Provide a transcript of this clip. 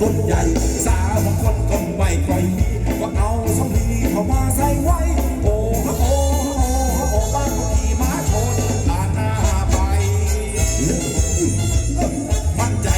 รุ่นใหญ่ สาวบางคนก้มไหวก่อยมีก็เอาสำลีเข้ามาใส่ไว้ โอ้โหโอ้โหโอ้โหบ้านขี่ม้าชนตานหน้าไป มั่นใจ